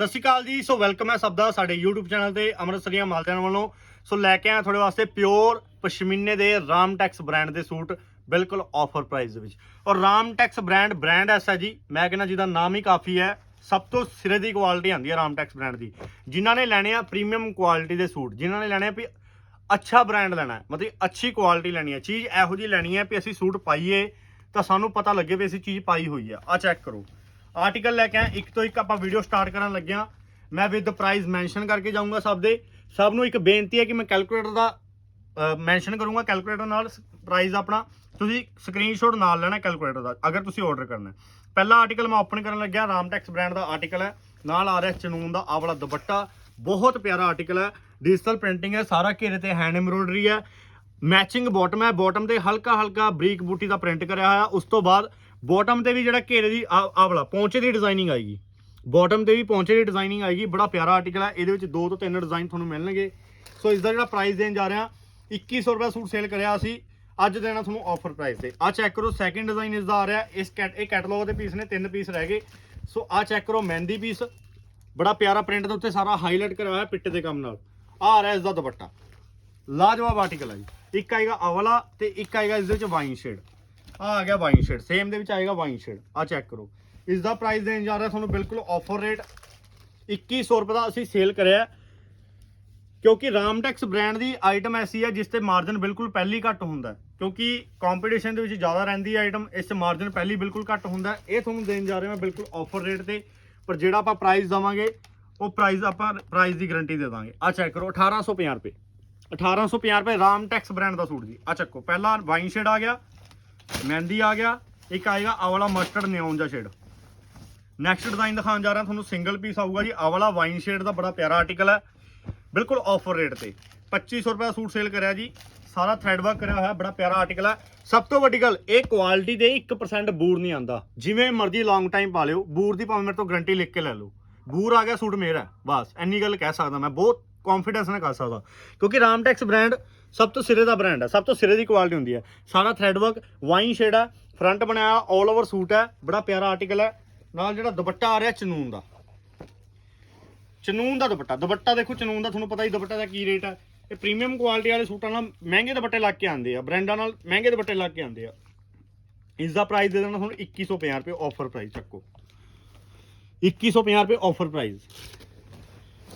ਸਤਿ ਸ਼੍ਰੀ ਅਕਾਲ ਜੀ। ਸੋ ਵੈਲਕਮ ਹੈ ਸਭ ਦਾ ਸਾਡੇ YouTube ਚੈਨਲ ਤੇ, ਅੰਮ੍ਰਿਤਸਰੀਆਂ ਮਾਲਦਿਆਂ ਵੱਲੋਂ। ਸੋ ਲੈ ਕੇ ਆਇਆ ਤੁਹਾਡੇ ਵਾਸਤੇ ਪਿਓਰ ਪਸ਼ਮੀਨੇ ਦੇ ਰਾਮਟੈਕਸ ਬ੍ਰਾਂਡ ਦੇ ਸੂਟ, ਬਿਲਕੁਲ ਆਫਰ ਪ੍ਰਾਈਸ ਦੇ ਵਿੱਚ। ਔਰ ਰਾਮਟੈਕਸ ਬ੍ਰਾਂਡ ਬ੍ਰਾਂਡ ਐਸਾ ਜੀ, ਮੈਂ ਕਹਿੰਦਾ ਜਿਹਦਾ ਨਾਮ ਹੀ ਕਾਫੀ ਹੈ, ਸਭ ਤੋਂ ਸਿਰੇ ਦੀ ਕੁਆਲਿਟੀ ਆਉਂਦੀ ਹੈ ਰਾਮਟੈਕਸ ਬ੍ਰਾਂਡ ਦੀ। ਜਿਨ੍ਹਾਂ ਨੇ ਲੈਣੇ ਆ ਪ੍ਰੀਮੀਅਮ ਕੁਆਲਿਟੀ ਦੇ ਸੂਟ, ਜਿਨ੍ਹਾਂ ਨੇ ਲੈਣੇ ਆ ਵੀ ਅੱਛਾ ਬ੍ਰਾਂਡ ਲੈਣਾ ਹੈ, ਮਤਲਬ ਅੱਛੀ ਕੁਆਲਿਟੀ ਲੈਣੀ ਹੈ। ਚੀਜ਼ ਇਹੋ ਜਿਹੀ ਲੈਣੀ ਹੈ ਵੀ ਅਸੀਂ ਸੂਟ ਪਾਈਏ ਤਾਂ ਸਾਨੂੰ ਪਤਾ ਲੱਗੇ ਵੀ ਅਸੀਂ ਚੀਜ਼ ਪਾਈ ਹੋਈ ਆ ਆ ਚੈੱਕ ਕਰੋ। ਆਰਟੀਕਲ ਲੈ ਕੇ ਆਏ, ਇੱਕ ਤੋਂ ਇੱਕ ਆਪਾਂ ਵੀਡੀਓ ਸਟਾਰਟ ਕਰਨ ਲੱਗਿਆ ਮੈਂ ਵਿਦ ਪ੍ਰਾਈਸ ਮੈਂਸ਼ਨ ਕਰਕੇ ਜਾਊਂਗਾ ਸਭ ਦੇ। ਸਭ ਨੂੰ ਇੱਕ ਬੇਨਤੀ ਹੈ ਕਿ ਮੈਂ ਕੈਲਕੂਲੇਟਰ ਦਾ ਮੈਂਸ਼ਨ ਕਰੂੰਗਾ ਕੈਲਕੂਲੇਟਰ ਨਾਲ ਪ੍ਰਾਈਸ ਆਪਣਾ। ਤੁਸੀਂ ਸਕਰੀਨਸ਼ਾਟ ਨਾਲ ਲੈਣਾ ਕੈਲਕੂਲੇਟਰ ਦਾ, ਅਗਰ ਤੁਸੀਂ ਆਰਡਰ ਕਰਨਾ ਹੈ। ਪਹਿਲਾ ਆਰਟੀਕਲ ਮੈਂ ਓਪਨ ਕਰਨ ਲੱਗਿਆ, ਰਾਮਟੈਕਸ ਬ੍ਰਾਂਡ ਦਾ ਆਰਟੀਕਲ ਹੈ। ਨਾਲ ਆ ਰਿਹਾ ਚਨੂਨ ਦਾ, ਆਹ ਵਾਲਾ ਦੁਪੱਟਾ। ਬਹੁਤ ਪਿਆਰਾ ਆਰਟੀਕਲ ਹੈ। ਡਿਜੀਟਲ ਪ੍ਰਿੰਟਿੰਗ ਹੈ, ਸਾਰਾ ਘੇਰੇ ਤੇ ਹੈਂਡ ਐਮਬ੍ਰੋਇਡਰੀ ਹੈ। ਮੈਚਿੰਗ ਬਾਟਮ ਹੈ ਬਾਟਮ ਤੇ ਹਲਕਾ ਹਲਕਾ ਬਰੀਕ ਬੂਟੀ ਦਾ ਪ੍ਰਿੰਟ ਕਰਿਆ ਹੋਇਆ। ਉਸ ਤੋਂ ਬਾਅਦ ਬਾਟਮ ਤੇ ਵੀ ਜਿਹੜਾ ਘੇਰੇ ਦੀ ਆ ਆਹ ਵਾਲਾ, ਪੌਂਚੇ ਦੀ ਡਿਜ਼ਾਈਨਿੰਗ ਆਏਗੀ। ਬਾਟਮ ਤੇ ਵੀ ਪੌਂਚੇ ਦੀ ਡਿਜ਼ਾਈਨਿੰਗ ਆਏਗੀ, ਬੜਾ ਪਿਆਰਾ ਆਰਟੀਕਲ ਹੈ ਇਹਦੇ ਵਿੱਚ ਦੋ ਤੋਂ ਤਿੰਨ ਡਿਜ਼ਾਈਨ ਤੁਹਾਨੂੰ ਮਿਲਣਗੇ। ਸੋ ਇਸ ਦਾ ਜਿਹੜਾ ਪ੍ਰਾਈਸ ਦੇਣ ਜਾ ਰਿਹਾ 2100 ਰੁਪਏ ਸੂਟ ਸੇਲ ਕਰਿਆ ਅਸੀਂ, ਅੱਜ ਦੇਣਾ ਤੁਹਾਨੂੰ ਆਫਰ ਪ੍ਰਾਈਸ ਤੇ। ਆ ਚੈੱਕ ਕਰੋ ਸੈਕਿੰਡ ਡਿਜ਼ਾਈਨ ਇਸ ਦਾ ਆ ਰਿਹਾ, ਇਸ ਕੈਟ ਇਹ ਕੈਟਲੌਗ ਦੇ ਪੀਸ ਨੇ, ਤਿੰਨ ਪੀਸ ਰਹਿ ਗਏ। ਸੋ ਆ ਚੈੱਕ ਕਰੋ, ਮਹਿੰਦੀ ਪੀਸ ਬੜਾ ਪਿਆਰਾ ਪ੍ਰਿੰਟ ਦੇ ਉੱਤੇ ਸਾਰਾ ਹਾਈਲਾਈਟ ਕਰਿਆ ਹੋਇਆ ਪਿੱਟੇ ਦੇ ਕੰਮ ਨਾਲ। ਆ ਆ ਰਿਹਾ ਇਸ ਦਾ ਦੁਪੱਟਾ। ਲਾਜਵਾਬ ਆਰਟੀਕਲ ਹੈ ਜੀ। ਇੱਕ ਆਏਗਾ ਅਵਲਾ ਤੇ ਇੱਕ ਆਏਗਾ ਇਸ ਦੇ ਵਿੱਚ ਵਾਈਨ ਸ਼ੇਡ ਆ ਆ ਗਿਆ ਵਾਈਨ ਸ਼ੇਡ ਸੇਮ ਦੇ ਵਿੱਚ ਆਏਗਾ ਵਾਈਨ ਸ਼ੇਡ ਆ ਚੈੱਕ ਕਰੋ। ਇਸ ਦਾ ਪ੍ਰਾਈਸ ਦੇਣ ਜਾ ਰਿਹਾ ਤੁਹਾਨੂੰ ਬਿਲਕੁਲ ਆਫਰ ਰੇਟ 2100 ਰੁਪਏ ਦਾ ਅਸੀਂ ਸੇਲ ਕਰਿਆ ਕਿਉਂਕਿ ਰਾਮਟੈਕਸ ਬ੍ਰਾਂਡ ਦੀ ਆਈਟਮ ਐਸੀ ਹੈ ਜਿਸ ਤੇ ਮਾਰਜਨ ਬਿਲਕੁਲ ਪਹਿਲੀ ਘੱਟ ਹੁੰਦਾ ਕਿਉਂਕਿ ਕੰਪੀਟੀਸ਼ਨ ਦੇ ਵਿੱਚ ਜ਼ਿਆਦਾ ਰਹਿੰਦੀ ਹੈ ਆਈਟਮ ਇਸ 'ਚ ਮਾਰਜਨ ਪਹਿਲੀ ਬਿਲਕੁਲ ਘੱਟ ਹੁੰਦਾ ਇਹ ਤੁਹਾਨੂੰ ਦੇਣ ਜਾ ਰਿਹਾ ਮੈਂ ਬਿਲਕੁਲ ਆਫਰ ਰੇਟ ਤੇ। ਪਰ ਜਿਹੜਾ ਆਪਾਂ ਪ੍ਰਾਈਸ ਦਵਾਂਗੇ, ਉਹ ਪ੍ਰਾਈਸ ਆਪਾਂ ਪ੍ਰਾਈਸ ਦੀ ਗਾਰੰਟੀ ਦੇ ਦਾਂਗੇ। ਆ ਚੈੱਕ ਕਰੋ 1850 ਰੁਪਏ। 1850 ਰੁਪਏ ਰਾਮਟੈਕਸ ਬ੍ਰਾਂਡ ਦਾ ਸੂਟ ਜੀ। ਆ ਚੱਕੋ, ਪਹਿਲਾ ਵਾਈਨ ਸ਼ੇਡ ਆ ਗਿਆ। ਮਹਿੰਦੀ ਆ ਗਿਆ, ਇੱਕ ਆਏਗਾ ਆਹ ਵਾਲਾ ਮਸਟਰਡ ਨਿਓਨ ਦਾ ਸ਼ੇਡ ਨੈਕਸਟ ਡਿਜ਼ਾਈਨ ਦਿਖਾਉਣ ਜਾ ਰਿਹਾ, ਤੁਹਾਨੂੰ ਸਿੰਗਲ ਪੀਸ ਆਊਗਾ ਜੀ। ਆਹ ਵਾਲਾ ਵਾਈਨ ਸ਼ੇਡ ਦਾ ਬੜਾ ਪਿਆਰਾ ਆਰਟੀਕਲ ਹੈ। ਬਿਲਕੁਲ ਆਫਰ ਰੇਟ ਤੇ। 2500 ਰੁਪਏ ਦਾ ਸੂਟ ਸੇਲ ਕਰਿਆ ਜੀ। ਸਾਰਾ ਥ੍ਰੈਡ ਵਰਕ ਕਰਿਆ ਹੋਇਆ, ਬੜਾ ਪਿਆਰਾ ਆਰਟੀਕਲ ਹੈ। ਸਭ ਤੋਂ ਵੱਡੀ ਗੱਲ, ਇਹ ਕੁਆਲਿਟੀ ਦੇ 1% ਬੂਰ ਨਹੀਂ ਆਂਦਾ ਜਿਵੇਂ ਮਰਜ਼ੀ ਲੌਂਗ ਟਾਈਮ ਪਾ ਲਿਓ, ਬੂਰ ਦੀ ਭਾਵੇਂ ਮੇਰੇ ਤੋਂ ਗਾਰੰਟੀ ਲਿਖ ਕੇ ਲੈ ਲਓ। ਬੂਰ ਆ ਗਿਆ, ਸੂਟ ਮੇਰਾ ਬਸ ਐਨੀ ਗੱਲ ਕਹਿ ਸਕਦਾ ਮੈਂ। ਬਹੁਤ ਕੌਨਫੀਡੈਂਸ ਨਾਲ ਕਰ ਸਕਦਾ। ਕਿਉਂਕਿ ਰਾਮਟੈਕਸ ਬ੍ਰਾਂਡ ਸਭ ਤੋਂ ਸਿਰੇ ਦਾ ਬ੍ਰਾਂਡ ਹੈ ਸਭ ਤੋਂ ਸਿਰੇ ਦੀ ਕੁਆਲਿਟੀ ਹੁੰਦੀ ਹੈ ਸਾਰਾ ਥ੍ਰੈਡ ਵਰਕ ਵਾਈਨ ਸ਼ੇਡ ਹੈ ਫਰੰਟ ਬਣਾਇਆ 올 ਓਵਰ ਸੂਟ ਹੈ ਬੜਾ ਪਿਆਰਾ ਆਰਟੀਕਲ ਹੈ ਨਾਲ ਜਿਹੜਾ ਦੁਪੱਟਾ ਆ ਰਿਹਾ ਚਨੂਨ ਦਾ। ਚਨੂਨ ਦਾ ਦੁਪੱਟਾ ਦੁਪੱਟਾ ਦੇਖੋ, ਚਨੂਨ ਦਾ ਤੁਹਾਨੂੰ ਪਤਾ ਹੀ ਦੁਪੱਟਾ ਦਾ ਕੀ ਰੇਟ ਹੈ ਇਹ ਪ੍ਰੀਮੀਅਮ ਕੁਆਲਿਟੀ ਵਾਲੇ ਸੂਟਾਂ ਨਾਲ ਮਹਿੰਗੇ ਦੁਪੱਟੇ ਲੱਗ ਕੇ ਆਉਂਦੇ ਆ ਬ੍ਰਾਂਡਾਂ ਨਾਲ ਮਹਿੰਗੇ ਦੁਪੱਟੇ ਲੱਗ ਕੇ ਆਉਂਦੇ ਆ। ਇਸ ਦਾ ਪ੍ਰਾਈਸ ਦੇ ਦੇਣਾ ਤੁਹਾਨੂੰ 2150 ਰੁਪਏ ਆਫਰ ਪ੍ਰਾਈਸ ਚੱਕੋ। 2150 ਰੁਪਏ ਆਫਰ ਪ੍ਰਾਈਸ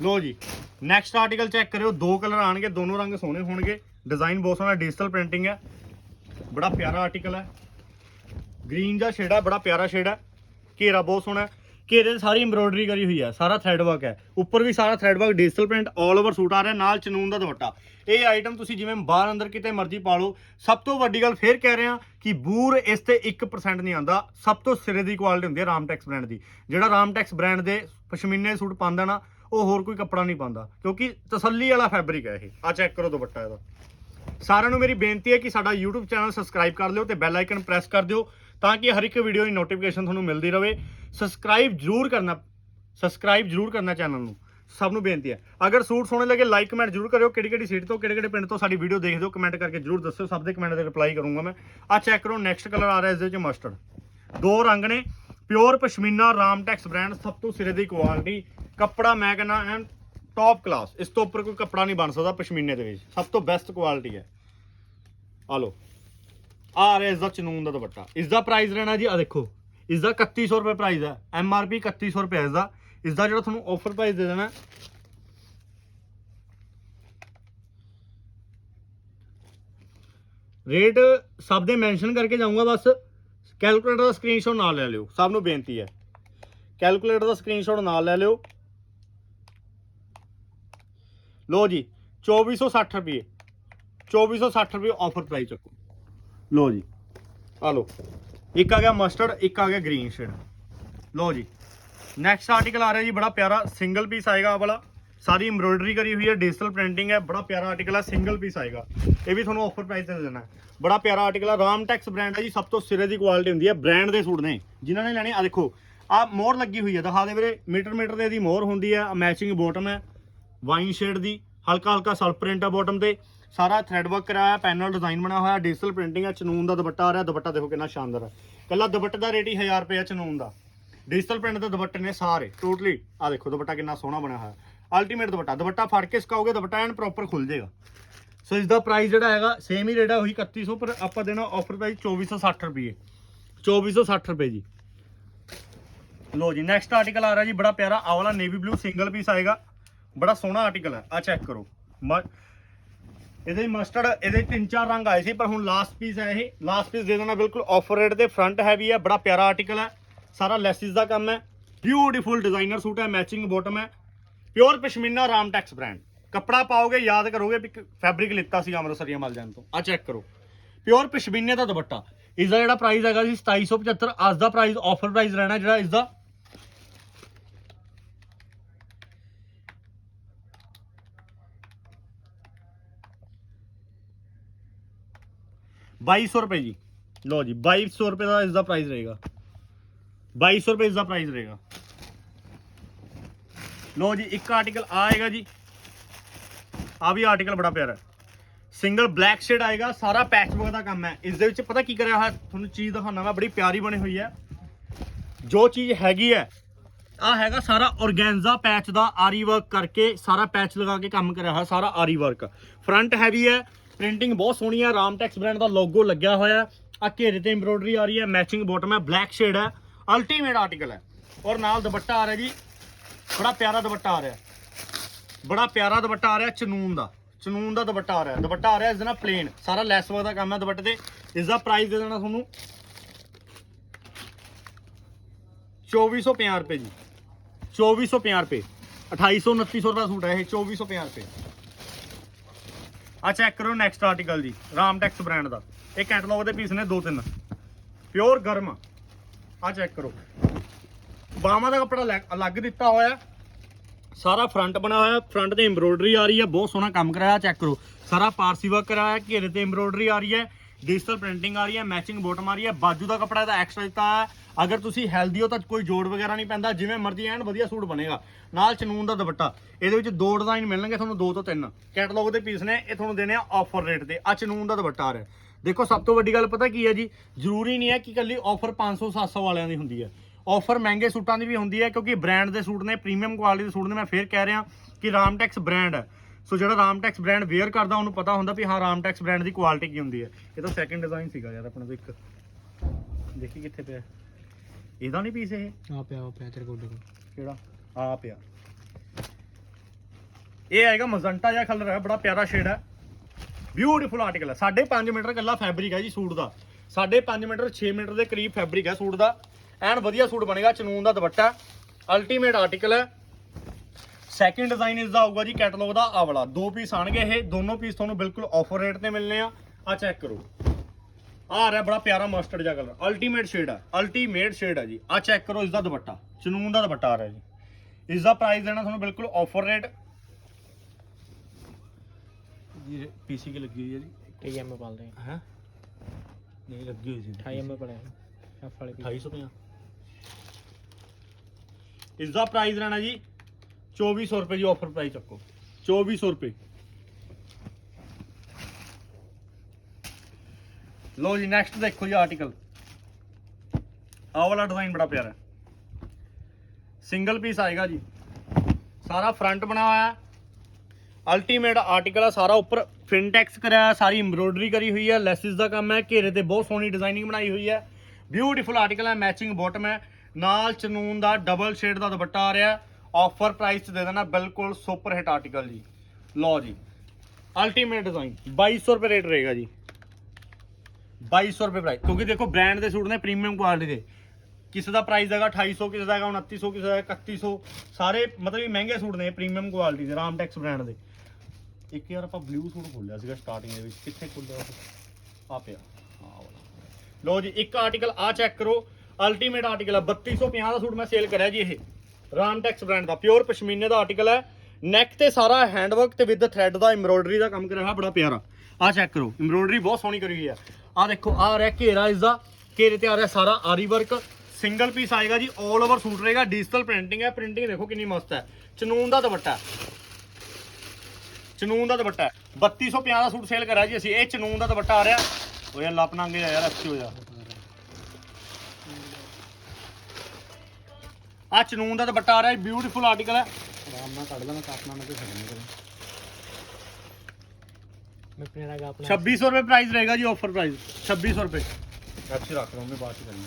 ਲੋ ਜੀ ਨੈਕਸਟ ਆਰਟੀਕਲ ਚੈੱਕ ਕਰਿਓ, ਦੋ ਕਲਰ ਆਣਗੇ, ਦੋਨੋਂ ਰੰਗ ਸੋਹਣੇ ਹੋਣਗੇ। ਡਿਜ਼ਾਈਨ ਬਹੁਤ ਸੋਹਣਾ ਡਿਜੀਟਲ ਪ੍ਰਿੰਟਿੰਗ ਹੈ। ਬੜਾ ਪਿਆਰਾ ਆਰਟੀਕਲ ਹੈ। ਗ੍ਰੀਨ ਦਾ ਸ਼ੇਡ ਹੈ, ਬੜਾ ਪਿਆਰਾ ਸ਼ੇਡ ਹੈ। ਘੇਰਾ ਬਹੁਤ ਸੋਹਣਾ ਘੇਰੇ ਤੇ ਸਾਰੀ ਐਮਬ੍ਰੋਇਡਰੀ ਕਰੀ ਹੋਈ ਹੈ, ਸਾਰਾ ਥ੍ਰੈਡ ਵਰਕ ਹੈ। ਉੱਪਰ ਵੀ ਸਾਰਾ thread work digital print 올 over suit ਆ ਰਿਹਾ, ਨਾਲ ਚਨੂਨ ਦਾ ਦੁਪੱਟਾ। ਇਹ ਆਈਟਮ ਤੁਸੀਂ ਜਿਵੇਂ ਬਾਹਰ ਅੰਦਰ ਕਿਤੇ ਮਰਜ਼ੀ ਪਾ ਲਓ, ਸਭ ਤੋਂ ਵੱਡੀ ਗੱਲ ਫੇਰ ਕਹਿ ਰਿਹਾ ਕਿ ਬੂਰ ਇਸ ਤੇ 1% ਨਹੀਂ ਆਂਦਾ ਸਭ ਤੋਂ ਸਿਰੇ ਦੀ ਕੁਆਲਿਟੀ ਹੁੰਦੀ ਹੈ ਰਾਮਟੈਕਸ ਬ੍ਰਾਂਡ ਦੀ। ਜਿਹੜਾ ਰਾਮਟੈਕਸ ਬ੍ਰਾਂਡ ਦੇ ਪਸ਼ਮੀਨੇ ਸੂਟ ਪਾਉਂਦਾ ਨਾ ਉਹ ਹੋਰ ਕੋਈ ਕੱਪੜਾ ਨਹੀਂ ਪਾਉਂਦਾ, ਕਿਉਂਕਿ ਤਸੱਲੀ ਵਾਲਾ ਫੈਬਰਿਕ ਹੈ ਇਹ। ਆ ਚੈੱਕ ਕਰੋ ਦੁਪੱਟਾ ਇਹਦਾ। ਸਾਰਿਆਂ ਨੂੰ ਮੇਰੀ ਬੇਨਤੀ ਹੈ ਕਿ ਸਾਡਾ YouTube ਚੈਨਲ ਸਬਸਕ੍ਰਾਈਬ ਕਰ ਲਿਓ ਤੇ ਬੈਲ ਆਈਕਨ ਪ੍ਰੈਸ ਕਰ ਦਿਓ, ਤਾਂ ਕਿ ਹਰ ਇੱਕ ਵੀਡੀਓ ਦੀ ਨੋਟੀਫਿਕੇਸ਼ਨ ਤੁਹਾਨੂੰ ਮਿਲਦੀ ਰਹੇ। ਸਬਸਕ੍ਰਾਈਬ ਜ਼ਰੂਰ ਕਰਨਾ ਸਬਸਕ੍ਰਾਈਬ ਜ਼ਰੂਰ ਕਰਨਾ ਚੈਨਲ ਨੂੰ। ਸਭ ਨੂੰ ਬੇਨਤੀ ਹੈ। ਅਗਰ ਸੂਟ ਸੋਹਣੇ ਲੱਗੇ ਲਾਈਕ ਕਮੈਂਟ ਜ਼ਰੂਰ ਕਰਿਓ। ਕਿਹੜੀ ਕਿਹੜੀ ਸੀਟ ਤੋਂ, ਕਿਹੜੇ ਕਿਹੜੇ ਪਿੰਡ ਤੋਂ ਸਾਡੀ ਵੀਡੀਓ ਦੇਖਦੇ ਹੋ ਕਮੈਂਟ ਕਰਕੇ ਜ਼ਰੂਰ ਦੱਸਿਓ। ਸਭ ਦੇ ਕਮੈਂਟ ਦੇ ਰਿਪਲਾਈ ਕਰੂੰਗਾ ਮੈਂ। ਆ ਚੈੱਕ ਕਰੋ ਨੈਕਸਟ ਕਲਰ ਆ ਰਿਹਾ ਇਸ ਦੇ ਵਿੱਚ ਮਸਟਰਡ ਦੋ ਰੰਗ ਨੇ। ਪਿਓਰ ਪਸ਼ਮੀਨਾ ਰਾਮਟੈਕਸ ਬ੍ਰਾਂਡ ਸਭ ਤੋਂ ਸਿਰੇ ਦੀ ਕੁਆਲਿਟੀ, ਕੱਪੜਾ ਮੈਂ ਕਹਿੰਦਾ ਐਨ ਟੌਪ ਕਲਾਸ ਇਸ ਤੋਂ ਉੱਪਰ ਕੋਈ ਕੱਪੜਾ ਨਹੀਂ ਬਣ ਸਕਦਾ ਪਸ਼ਮੀਨੇ ਦੇ ਵਿੱਚ। ਸਭ ਤੋਂ ਬੈਸਟ ਕੁਆਲਿਟੀ ਹੈ। ਆ ਲੋ ਆ ਰਿਹਾ ਇਸ ਦਾ ਚਨੂਨ ਦਾ ਦੁਪੱਟਾ। ਇਸ ਦਾ ਪ੍ਰਾਈਸ ਰਹਿਣਾ ਜੀ, ਆ ਦੇਖੋ। ਇਸ ਦਾ 3100 ਰੁਪਏ ਪ੍ਰਾਈਸ ਹੈ। ਐਮ ਆਰ ਪੀ 3100 ਰੁਪਏ ਇਸ ਦਾ ਇਸ ਦਾ ਜਿਹੜਾ ਤੁਹਾਨੂੰ ਆਫਰ ਪ੍ਰਾਈਸ ਦੇ ਦੇਣਾ। ਰੇਟ ਸਭ ਦੇ ਮੈਂਸ਼ਨ ਕਰਕੇ ਜਾਊਂਗਾ ਬਸ। ਕੈਲਕੂਲੇਟਰ ਦਾ ਸਕਰੀਨਸ਼ਾਟ ਨਾਲ ਲੈ ਲਿਓ, ਸਭ ਨੂੰ ਬੇਨਤੀ ਹੈ। ਕੈਲਕੂਲੇਟਰ ਦਾ ਸਕਰੀਨਸ਼ਾਟ ਨਾਲ ਲੈ ਲਿਓ। ਲੋ ਜੀ 2460 ਰੁਪਏ। 2460 ਰੁਪਏ ਆਫਰ ਪ੍ਰਾਈਸ ਚੱਕੋ। ਲੋ ਜੀ, ਆ ਲੋ ਇੱਕ ਆ ਗਿਆ ਮਸਟਰਡ ਇੱਕ ਆ ਗਿਆ ਗ੍ਰੀਨ ਸ਼ੇਡ ਲੋ ਜੀ ਨੈਕਸਟ ਆਰਟੀਕਲ ਆ ਰਿਹਾ ਜੀ, ਬੜਾ ਪਿਆਰਾ ਸਿੰਗਲ ਪੀਸ ਆਏਗਾ ਆਹ ਵਾਲਾ। ਸਾਰੀ ਐਮਬ੍ਰੋਇਡਰੀ ਕਰੀ ਹੋਈ ਹੈ ਡਿਜੀਟਲ ਪ੍ਰਿੰਟਿੰਗ ਹੈ, ਬੜਾ ਪਿਆਰਾ ਆਰਟੀਕਲ ਹੈ ਸਿੰਗਲ ਪੀਸ ਆਏਗਾ। ਇਹ ਵੀ ਤੁਹਾਨੂੰ ਆਫਰ ਪ੍ਰਾਈਸ ਤੇ ਦੇਣਾ ਬੜਾ ਪਿਆਰਾ ਆਰਟੀਕਲ ਹੈ ਰਾਮਟੈਕਸ ਬ੍ਰਾਂਡ ਹੈ ਜੀ, ਸਭ ਤੋਂ ਸਿਰੇ ਦੀ ਕੁਆਲਿਟੀ ਹੁੰਦੀ ਹੈ ਬ੍ਰਾਂਡ ਦੇ ਸੂਟ ਨੇ, ਜਿਨ੍ਹਾਂ ਨੇ ਲੈਣੇ ਆ ਦੇਖੋ, ਆ ਮੋਹਰ ਲੱਗੀ ਹੋਈ ਹੈ, ਦਿਖਾ ਦੇ ਵੀਰੇ, ਮੀਟਰ ਮੀਟਰ ਦੇ ਦੀ ਮੋਹਰ ਹੁੰਦੀ ਹੈ ਮੈਚਿੰਗ ਬਾਟਮ ਹੈ ਵਾਈਨ ਸ਼ੇਡ ਦੀ, ਹਲਕਾ ਹਲਕਾ ਸਲਫ ਪ੍ਰਿੰਟ ਹੈ ਬਾਟਮ ਤੇ, ਸਾਰਾ ਥ੍ਰੈਡ ਵਰਕ ਕਰਾਇਆ ਪੈਨਲ ਡਿਜ਼ਾਈਨ ਬਣਾ ਹੋਇਆ ਡਿਜੀਟਲ ਪ੍ਰਿੰਟਿੰਗ ਹੈ, ਚਨੂਨ ਦਾ ਦੁਪੱਟਾ ਆ ਰਿਹਾ, ਦੁਪੱਟਾ ਦੇਖੋ ਕਿੰਨਾ ਸ਼ਾਨਦਾਰ ਹੈ। ਕੱਲਾ ਦੁਪੱਟੇ ਦਾ ਰੇਟ ਹੀ 1000 ਰੁਪਏ ਹੈ ਚਨੂਨ ਦਾ। ਡਿਜੀਟਲ ਪ੍ਰਿੰਟ ਦੇ ਦੁਪੱਟੇ ਨੇ ਸਾਰੇ ਟੋਟਲੀ ਆ ਦੇਖੋ ਦੁਪੱਟਾ ਕਿੰਨਾ ਸੋਹਣਾ ਬਣਿਆ ਹੋਇਆ। ਅਲਟੀਮੇਟ ਦੁਪੱਟਾ। ਦੁਪੱਟਾ ਫੜ ਕੇ ਸਕਾਓਗੇ ਦੁਪੱਟਾ ਐਨ ਪ੍ਰੋਪਰ ਖੁੱਲ ਜਾਏਗਾ। ਸੋ ਇਸ ਦਾ ਪ੍ਰਾਈਸ ਜਿਹੜਾ ਹੈਗਾ ਸੇਮ ਹੀ ਰੇਟ ਹੈ ਉਹੀ 3100 ਪਰ ਆਪਾਂ ਦੇਣਾ ਆਫਰ ਪ੍ਰਾਈਸ 2460 ਰੁਪਏ। 2460 ਰੁਪਏ ਜੀ। ਲੋ ਜੀ ਨੈਕਸਟ ਆਰਟੀਕਲ ਆ ਰਿਹਾ ਜੀ, ਬੜਾ ਪਿਆਰਾ, ਆਹ ਵਾਲਾ ਨੇਵੀ ਬਲੂ ਸਿੰਗਲ ਪੀਸ ਆਏਗਾ। ਬੜਾ ਸੋਹਣਾ ਆਰਟੀਕਲ ਹੈ ਆ ਚੈੱਕ ਕਰੋ। ਮ- ਇਹਦੇ ਮਸਟਰਡ ਇਹਦੇ ਤਿੰਨ ਚਾਰ ਰੰਗ ਆਏ ਸੀ, ਪਰ ਹੁਣ ਲਾਸਟ ਪੀਸ ਹੈ ਇਹ। ਲਾਸਟ ਪੀਸ ਦੇ ਦੇਣਾ ਬਿਲਕੁਲ ਆਫਰ ਰੇਟ ਦੇ ਫਰੰਟ ਹੈਵੀ ਹੈ, ਬੜਾ ਪਿਆਰਾ ਆਰਟੀਕਲ ਹੈ। ਸਾਰਾ ਲੈਸਿਸ ਦਾ ਕੰਮ ਹੈ। ਬਿਊਟੀਫੁਲ ਡਿਜ਼ਾਈਨਰ ਸੂਟ ਹੈ ਮੈਚਿੰਗ ਬਾਟਮ ਹੈ। Pure pashmina Ramtex brand ਕੱਪੜਾ ਪਾਓਗੇ, ਯਾਦ ਕਰੋਗੇ ਵੀ ਫੈਬਰਿਕ ਲਿੱਤਾ ਸੀ ਅੰਮ੍ਰਿਤਸਰੀਆ ਮਲ ਜਾਣ ਤੋਂ। ਆ ਚੈੱਕ ਕਰੋ। ਪਿਓਰ ਪਸ਼ਮੀਨੇ ਦਾ ਦੁਪੱਟਾ। ਇਸ ਦਾ ਜਿਹੜਾ ਪ੍ਰਾਈਸ ਹੈਗਾ ਜੀ 2775 ਅੱਜ ਦਾ ਪ੍ਰਾਈਸ ਆਫਰ ਪ੍ਰਾਈਸ ਰਹਿਣਾ ਜਿਹੜਾ ਇਸ ਦਾ ਬਾਈ ਸੌ ਰੁਪਏ ਜੀ। ਲੋ ਜੀ 2200 ਰੁਪਏ ਦਾ ਇਸ ਦਾ ਪ੍ਰਾਈਸ ਰਹੇਗਾ 2200 ਰੁਪਏ ਇਸ ਦਾ ਪ੍ਰਾਈਸ ਰਹੇਗਾ। ਲੋ ਜੀ, ਇੱਕ ਆਰਟੀਕਲ ਆਏਗਾ ਜੀ। ਆ ਵੀ ਆਰਟੀਕਲ ਬੜਾ ਪਿਆਰਾ ਸਿੰਗਲ ਬਲੈਕ ਸ਼ੇਡ ਆਏਗਾ, ਸਾਰਾ ਪੈਚ ਵਰਕ ਦਾ ਕੰਮ ਹੈ। ਇਸ ਦੇ ਵਿੱਚ ਪਤਾ ਕੀ ਕਰਿਆ ਹੋਇਆ, ਤੁਹਾਨੂੰ ਚੀਜ਼ ਦਿਖਾਉਣਾ ਮੈਂ ਬੜੀ ਪਿਆਰੀ ਬਣੀ ਹੋਈ ਹੈ। ਜੋ ਚੀਜ਼ ਹੈਗੀ ਹੈ ਆ ਹੈਗਾ ਸਾਰਾ ਔਰਗੈਂਜ਼ਾ ਪੈਚ ਦਾ ਆਰੀ ਵਰਕ ਕਰਕੇ, ਸਾਰਾ ਪੈਚ ਲਗਾ ਕੇ ਕੰਮ ਕਰਿਆ ਹੋਇਆ, ਸਾਰਾ ਆਰੀ ਵਰਕ ਫਰੰਟ ਹੈਵੀ ਹੈ ਪ੍ਰਿੰਟਿੰਗ ਬਹੁਤ ਸੋਹਣੀ ਹੈ ਰਾਮਟੈਕਸ ਬ੍ਰਾਂਡ ਦਾ ਲੋਗੋ ਲੱਗਿਆ ਹੋਇਆ ਆ ਘੇਰੇ ਤੇ ਐਮਬ੍ਰੋਇਡਰੀ ਆ ਰਹੀ ਹੈ ਮੈਚਿੰਗ ਬਾਟਮ ਹੈ ਬਲੈਕ ਸ਼ੇਡ ਹੈ। ਅਲਟੀਮੇਟ ਆਰਟੀਕਲ ਹੈ। ਔਰ ਨਾਲ ਦੁਪੱਟਾ ਆ ਰਿਹਾ ਜੀ ਬੜਾ ਪਿਆਰਾ ਦੁਪੱਟਾ ਆ ਰਿਹਾ। ਬੜਾ ਪਿਆਰਾ ਦੁਪੱਟਾ ਆ ਰਿਹਾ ਚਨੂਨ ਦਾ। ਚਨੂਨ ਦਾ ਦੁਪੱਟਾ ਆ ਰਿਹਾ। ਦੁਪੱਟਾ ਆ ਰਿਹਾ ਇਸ ਦੇ ਪਲੇਨ ਸਾਰਾ ਲੈਸ ਵਰਕ ਦਾ ਕੰਮ ਹੈ ਦੁਪੱਟੇ ਤੇ। ਇਸ ਦਾ ਪ੍ਰਾਈਸ ਦੇ ਦੇਣਾ ਤੁਹਾਨੂੰ 2450 ਰੁਪਏ ਜੀ। 2450 ਰੁਪਏ। 2800 2900 ਦਾ ਸੂਟ ਹੈ ਇਹ 2450 ਰੁਪਏ। ਆ ਚੈੱਕ ਕਰੋ ਨੈਕਸਟ ਆਰਟੀਕਲ ਜੀ ਰਾਮਟੈਕਸ ਬ੍ਰਾਂਡ ਦਾ। ਇਹ ਕੈਟਲੌਗ ਦੇ ਪੀਸ ਨੇ ਦੋ ਤਿੰਨ। ਪਿਓਰ ਗਰਮ ਆ। ਚੈੱਕ ਕਰੋ। ਬਾਹਾਂ ਦਾ ਕੱਪੜਾ ਲੈ- ਅਲੱਗ ਦਿੱਤਾ ਹੋਇਆ। ਸਾਰਾ ਫਰੰਟ ਬਣਾ ਹੋਇਆ ਫਰੰਟ ਤੇ ਐਮਬ੍ਰੋਇਡਰੀ ਆ ਰਹੀ ਹੈ, ਬਹੁਤ ਸੋਹਣਾ ਕੰਮ ਕਰਾਇਆ ਚੈੱਕ ਕਰੋ। ਸਾਰਾ ਪਾਰਸੀ ਵਰਕ ਕਰਾਇਆ, ਘੇਰੇ ਤੇ ਐਮਬ੍ਰੋਇਡਰੀ ਆ ਰਹੀ ਹੈ ਡਿਜੀਟਲ ਪ੍ਰਿੰਟਿੰਗ ਆ ਰਹੀ ਹੈ ਮੈਚਿੰਗ ਬੋਟਮ ਆ ਰਹੀ ਹੈ, ਬਾਜੂ ਦਾ ਕੱਪੜਾ ਇਹਦਾ ਐਕਸਟਰਾ ਦਿੱਤਾ ਹੈ ਅਗਰ ਤੁਸੀਂ ਹੈਲਦੀ ਹੋ ਤਾਂ ਕੋਈ ਜੋੜ ਵਗੈਰਾ ਨਹੀਂ ਪੈਂਦਾ, ਜਿਵੇਂ ਮਰਜ਼ੀ ਐਨ ਵਧੀਆ ਸੂਟ ਬਣੇਗਾ। ਨਾਲ ਚਨੂਨ ਦਾ ਦੁਪੱਟਾ। ਇਹਦੇ ਵਿੱਚ ਦੋ ਡਿਜ਼ਾਈਨ ਮਿਲਣਗੇ ਤੁਹਾਨੂੰ, ਦੋ ਤੋਂ ਤਿੰਨ। ਕੈਟਲੌਗ ਦੇ ਪੀਸ ਨੇ, ਇਹ ਤੁਹਾਨੂੰ ਦੇਣੇ ਆ ਆਫਰ ਰੇਟ ਤੇ। ਆ ਚਨੂਨ ਦਾ ਦੁਪੱਟਾ ਆ ਰਿਹਾ। ਦੇਖੋ, ਸਭ ਤੋਂ ਵੱਡੀ ਗੱਲ ਪਤਾ ਕੀ ਹੈ ਜੀ? ਜ਼ਰੂਰੀ ਨਹੀਂ ਹੈ ਕਿ ਇਕੱਲੀ ਆਫਰ 500 700 ਵਾਲਿਆਂ ਦੀ ਹੁੰਦੀ ਹੈ। ਆਫਰ ਮਹਿੰਗੇ ਸੂਟਾਂ ਦੀ ਵੀ ਹੁੰਦੀ ਹੈ ਕਿਉਂਕਿ ਬ੍ਰਾਂਡ ਦੇ ਸੂਟ ਨੇ ਪ੍ਰੀਮੀਅਮ ਕੁਆਲਿਟੀ ਦੇ ਸੂਟ ਨੇ ਮੈਂ ਫੇਰ ਕਹਿ ਰਿਹਾ ਕਿ ਰਾਮਟੈਕਸ ਬ੍ਰਾਂਡ ਹੈ। ਸੋ ਜਿਹੜਾ ਰਾਮਟੈਕਸ ਬ੍ਰਾਂਡ ਵੇਅਰ ਕਰਦਾ ਉਹਨੂੰ ਪਤਾ ਹੁੰਦਾ ਵੀ ਹਾਂ ਰਾਮਟੈਕਸ ਬ੍ਰਾਂਡ ਦੀ ਕੁਆਲਿਟੀ ਕੀ ਹੁੰਦੀ ਹੈ। ਇਹ ਤਾਂ ਸੈਕਿੰਡ ਡਿਜ਼ਾਈਨ ਸੀਗਾ ਯਾਰ ਆਪਣੇ ਇੱਕ। ਦੇਖੀ ਕਿੱਥੇ ਪਿਆ। ਇਹਦਾ ਨਹੀਂ ਪੀਸ ਇਹ? ਆ ਪਿਆ ਉਹ ਪਿਆ ਤੇਰੇ ਕੋਲ ਦੇਖੋ। ਕਿਹੜਾ? ਆ ਪਿਆ। ਇਹ ਆਏਗਾ ਮਜ਼ੰਟਾ ਜਿਹਾ ਕਲਰ ਹੈ ਬੜਾ ਪਿਆਰਾ ਸ਼ੇਡ ਹੈ। ਬਿਊਟੀਫੁਲ ਆਰਟੀਕਲ ਹੈ। 5.5 ਮੀਟਰ ਕੱਲਾ ਫੈਬਰਿਕ ਹੈ ਜੀ ਸੂਟ ਦਾ। 5.5 ਮੀਟਰ 6 ਮੀਟਰ ਦੇ ਕਰੀਬ ਫੈਬਰਿਕ ਹੈ ਸੂਟ ਦਾ। ਐਨ ਵਧੀਆ ਸੂਟ ਬਣੇਗਾ ਚਨੂਨ ਦਾ ਦੁਪੱਟਾ। ਅਲਟੀਮੇਟ ਆਰਟੀਕਲ ਹੈ। ਸੈਕਿੰਡ ਡਿਜ਼ਾਈਨ ਇਸ ਦਾ ਆਊਗਾ ਜੀ ਕੈਟਲੌਗ ਦਾ ਆਹ ਵਾਲਾ ਦੋ ਪੀਸ ਆਣਗੇ ਇਹ ਦੋਨੋਂ ਪੀਸ ਤੁਹਾਨੂੰ ਬਿਲਕੁਲ ਆਫਰ ਰੇਟ ਤੇ ਮਿਲਨੇ ਆ। ਆ ਚੈੱਕ ਕਰੋ। ਆ ਰਿਹਾ ਬੜਾ ਪਿਆਰਾ ਮਸਟਰਡ ਜਿਹਾ ਕਲਰ ਅਲਟੀਮੇਟ ਸ਼ੇਡ ਹੈ ਅਲਟੀਮੇਟ ਸ਼ੇਡ ਹੈ ਜੀ। ਆ ਚੈੱਕ ਕਰੋ ਇਸ ਦਾ ਦੁਪੱਟਾ। ਚਨੂਨ ਦਾ ਦੁਪੱਟਾ ਆ ਰਿਹਾ ਜੀ। ਇਸ ਦਾ ਪ੍ਰਾਈਸ ਦੇਣਾ ਤੁਹਾਨੂੰ ਬਿਲਕੁਲ ਆਫਰ ਰੇਟ ਜੀ ਪੀਸੀ ਕੀ ਲੱਗੀ ਹੋਈ ਹੈ ਜੀ? ਠੀਕ ਐਮ ਪਾਲਦੇ ਹੈ? ਨਹੀਂ ਲੱਗੀ ਹੋਈ ਸੀ। 28 ਐਮ ਪੜਿਆ। ਐਫ ਵਾਲੇ 2850 ਇਸ ਦਾ ਪ੍ਰਾਈਸ ਰਹਿਣਾ ਜੀ 2400 ਰੁਪਏ ਜੀ ਆਫਰ ਪ੍ਰਾਈਸ ਚੱਕੋ 2400 ਰੁਪਏ ਲੋ ਜੀ ਨੈਕਸਟ ਦੇਖੋ ਜੀ ਆਰਟੀਕਲ ਆਹ ਵਾਲਾ ਡਿਜ਼ਾਈਨ ਬੜਾ ਪਿਆਰਾ ਹੈ ਸਿੰਗਲ ਪੀਸ ਆਏਗਾ ਜੀ ਸਾਰਾ ਫਰੰਟ ਬਣਾ ਹੋਇਆ ਹੈ ਅਲਟੀਮੇਟ ਆਰਟੀਕਲ ਆ ਸਾਰਾ ਉੱਪਰ ਫਿਨਟੈਕਸ ਕਰਿਆ ਹੈ, ਸਾਰੀ ਐਮਬ੍ਰੋਇਡਰੀ ਕਰੀ ਹੋਈ ਹੈ ਲੈਸਿਸ ਦਾ ਕੰਮ ਹੈ ਘੇਰੇ ਤੇ ਬਹੁਤ ਸੋਹਣੀ ਡਿਜ਼ਾਈਨਿੰਗ ਬਣਾਈ ਹੋਈ ਹੈ ਬਿਊਟੀਫੁਲ ਆਰਟੀਕਲ ਹੈ ਮੈਚਿੰਗ ਬਾਟਮ ਹੈ ਨਾਲ ਚਨੂਨ ਦਾ ਡਬਲ ਸ਼ੇਡ ਦਾ ਦੁਪੱਟਾ ਆ ਰਿਹਾ ਆਫਰ ਪ੍ਰਾਈਸ ਚ ਦੇ ਦੇਣਾ ਬਿਲਕੁਲ ਸੁਪਰ ਹਿੱਟ ਆਰਟੀਕਲ ਜੀ। ਲਓ ਜੀ ਅਲਟੀਮੇਟ ਡਿਜ਼ਾਈਨ 2200 ਰੁਪਏ ਰੇਟ ਰਹੇਗਾ ਜੀ। 2200 ਰੁਪਏ ਪ੍ਰਾਈਸ ਕਿਉਂਕਿ ਦੇਖੋ ਬ੍ਰਾਂਡ ਦੇ ਸੂਟ ਨੇ ਪ੍ਰੀਮੀਅਮ ਕੁਆਲਿਟੀ ਦੇ। ਕਿਸੇ ਦਾ ਪ੍ਰਾਈਸ ਹੈਗਾ 2800 ਕਿਸੇ ਦਾ ਹੈਗਾ 2900 ਕਿਸੇ ਦਾ ਹੈਗਾ 3100 ਸਾਰੇ ਮਤਲਬ ਵੀ ਮਹਿੰਗੇ ਸੂਟ ਨੇ ਪ੍ਰੀਮੀਅਮ ਕੁਆਲਿਟੀ ਦੇ ਰਾਮਟੈਕਸ ਬ੍ਰਾਂਡ ਦੇ। ਇੱਕ ਯਾਰ ਆਪਾਂ ਬਲੂ ਸੂਟ ਖੋਲਿਆ ਸੀਗਾ ਸਟਾਰਟਿੰਗ ਦੇ ਵਿੱਚ, ਕਿੱਥੇ ਖੋਲਿਆ ਆ ਪਿਆ। ਲੋ ਜੀ, ਇੱਕ ਆਰਟੀਕਲ ਆ ਚੈੱਕ ਕਰੋ। ਅਲਟੀਮੇਟ ਆਰਟੀਕਲ ਹੈ 3250 ਦਾ ਸੂਟ ਮੈਂ ਸੇਲ ਕਰਿਆ ਜੀ ਇਹ। ਰਾਮਟੈਕਸ ਬ੍ਰਾਂਡ ਦਾ ਪਿਓਰ ਪਸ਼ਮੀਨੇ ਦਾ ਆਰਟੀਕਲ ਹੈ। ਨੈਕ ਤੇ ਸਾਰਾ ਹੈਂਡਵਰਕ ਤੇ ਵਿਦ ਥ੍ਰੈਡ ਦਾ ਐਮਬ੍ਰੋਇਡਰੀ ਦਾ ਕੰਮ ਕਰਿਆ ਹੋਇਆ, ਬੜਾ ਪਿਆਰਾ। ਆ ਚੈੱਕ ਕਰੋ ਐਮਬ੍ਰੋਇਡਰੀ ਬਹੁਤ ਸੋਹਣੀ ਕਰੀ ਹੋਈ ਹੈ। ਆ ਦੇਖੋ ਆ ਰਿਹਾ ਘੇਰਾ ਇਸ ਦਾ ਘੇਰੇ ਤੇ ਆ ਰਿਹਾ ਸਾਰਾ ਆਰੀ ਵਰਕ ਸਿੰਗਲ ਪੀਸ ਆਏਗਾ ਜੀ 올 ਓਵਰ ਸੂਟ ਰਹੇਗਾ। ਡਿਜੀਟਲ ਪ੍ਰਿੰਟਿੰਗ ਹੈ ਪ੍ਰਿੰਟਿੰਗ ਦੇਖੋ ਕਿੰਨੀ ਮਸਤ ਹੈ। ਚਨੂਨ ਦਾ ਦੁਪੱਟਾ ਚਨੂਨ ਦਾ ਦੁਪੱਟਾ ਹੈ। 3250 ਦਾ ਸੂਟ ਸੇਲ ਕਰਿਆ ਜੀ ਅਸੀਂ। ਇਹ ਚਨੂਨ ਦਾ ਦੁਪੱਟਾ ਆ ਰਿਹਾ। ਓ ਯਾਰ ਲੱਪਣਾਂਗੇ ਯਾਰ, ਅੱਛੀ ਹੋ ਜਾ। ਆ ਚਨੂਨ ਦਾ ਦੁਪੱਟਾ ਆ ਰਿਹਾ ਬਿਊਟੀਫੁਲ ਆਰਟੀਕਲ ਹੈ। ਆਰਾਮ ਨਾਲ ਕੱਢ ਲਾਂ ਮੈਂ ਕਾਟਣਾ ਮੈਂ ਤੇ ਛੱਡਣੀ ਕਰਾਂ। ਮੈਂ ਪਨੇਰਾ ਗਾ ਆਪਣਾ 2600 ਰੁਪਏ ਪ੍ਰਾਈਸ ਰਹੇਗਾ ਜੀ ਆਫਰ ਪ੍ਰਾਈਸ 2600 ਰੁਪਏ। ਅੱਛੀ ਰੱਖ ਲਵਾਂ ਮੈਂ ਬਾਅਦ ਚ ਕਰਨੀ।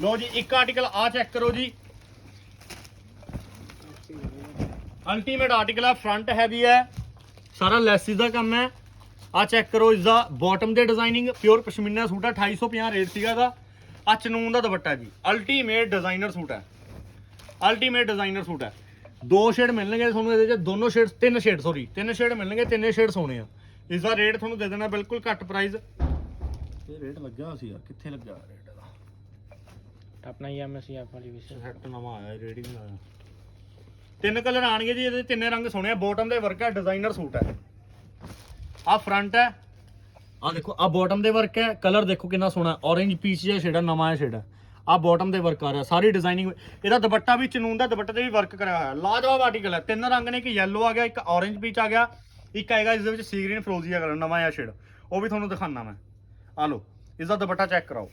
ਲੋ ਜੀ ਇੱਕ ਆਰਟੀਕਲ ਆ ਚੈੱਕ ਕਰੋ ਜੀ। ਅਲਟੀਮੇਟ ਆਰਟੀਕਲ ਹੈ ਫਰੰਟ ਹੈਵੀ ਹੈ। ਸਾਰਾ ਲੈਸਿਸ ਦਾ ਕੰਮ ਹੈ। ਆ ਚੈੱਕ ਕਰੋ ਇਸ ਦਾ ਬਾਟਮ ਦੇ ਡਿਜ਼ਾਈਨਿੰਗ ਪਿਓਰ ਪਸ਼ਮੀਨਾ ਸੂਟ ਹੈ 2850 ਰੇਟ ਸੀਗਾ ਦਾ ਆ ਚਨੂਨ ਦਾ ਦੁਪੱਟਾ ਜੀ ਅਲਟੀਮੇਟ ਡਿਜ਼ਾਈਨਰ ਸੂਟ ਹੈ। ਅਲਟੀਮੇਟ ਡਿਜ਼ਾਈਨਰ ਸੂਟ ਹੈ। ਦੋ ਸ਼ੇਡ ਮਿਲਣਗੇ ਤੁਹਾਨੂੰ ਇਹਦੇ ਚ ਦੋਨੋਂ ਸ਼ੇਡ ਤਿੰਨ ਸ਼ੇਡ ਸੌਰੀ ਤਿੰਨ ਸ਼ੇਡ ਮਿਲਣਗੇ ਤਿੰਨੇ ਸ਼ੇਡ ਸੋਹਣੇ ਆ। ਇਸ ਦਾ ਰੇਟ ਤੁਹਾਨੂੰ ਦੇ ਦੇਣਾ ਬਿਲਕੁਲ ਘੱਟ ਪ੍ਰਾਈਸ ਇਹ ਰੇਟ ਲੱਗਿਆ ਸੀ ਯਾਰ ਕਿੱਥੇ ਲੱਗਾ ਰੇਟ ਦਾ ਆਪਣਾ ਹੀ ਐਮਐਸਸੀ ਐਫ ਵਾਲੀ ਵੀ ਸੈੱਟ ਨਵਾਂ ਆਇਆ ਰੇਡੀ ਨਹੀਂ ਆਇਆ। ਤਿੰਨ ਕਲਰ ਆਣਗੇ ਜੀ ਇਹਦੇ ਤਿੰਨੇ ਰੰਗ ਸੋਹਣੇ ਆ ਬਾਟਮ ਦੇ ਵਰਕ ਹੈ ਡਿਜ਼ਾਈਨਰ ਸੂਟ ਹੈ। ਆ ਫਰੰਟ ਹੈ ਆ ਦੇਖੋ ਆ ਬਾਟਮ ਦੇ ਵਰਕ ਹੈ ਕਲਰ ਦੇਖੋ ਕਿੰਨਾ ਸੋਹਣਾ ਔਰੇਂਜ ਪੀਚ ਜਿਹਾ ਸ਼ੇਡ ਨਵਾਂ ਹੈ। ਸ਼ੇਡ ਆ ਬਾਟਮ ਦੇ ਵਰਕ ਆ ਰਿਹਾ, ਸਾਰੀ ਡਿਜ਼ਾਈਨਿੰਗ ਇਹਦਾ ਦੁਪੱਟਾ ਵੀ ਚਨੂਨ ਦਾ, ਦੁਪੱਟੇ ਤੇ ਵੀ ਵਰਕ ਕਰਿਆ ਹੋਇਆ। ਲਾਜਵਾਬ ਆਰਟੀਕਲ ਹੈ। ਤਿੰਨ ਰੰਗ ਨੇ ਇੱਕ ਯੈਲੋ ਆ ਗਿਆ, ਇੱਕ ਔਰੇਂਜ ਪੀਚ ਆ ਗਿਆ, ਇੱਕ ਆਏਗਾ ਇਸ ਦੇ ਵਿੱਚ ਸੀ ਗ੍ਰੀਨ ਫਰੋਜ਼ੀਆ ਕਲਰ ਨਵਾਂ ਆ ਸ਼ੇਡ ਉਹ ਵੀ ਤੁਹਾਨੂੰ ਦਿਖਾਣਾ ਮੈਂ। ਆ ਲਓ ਇਸ ਦਾ ਦੁਪੱਟਾ ਚੈੱਕ ਕਰਾਓ।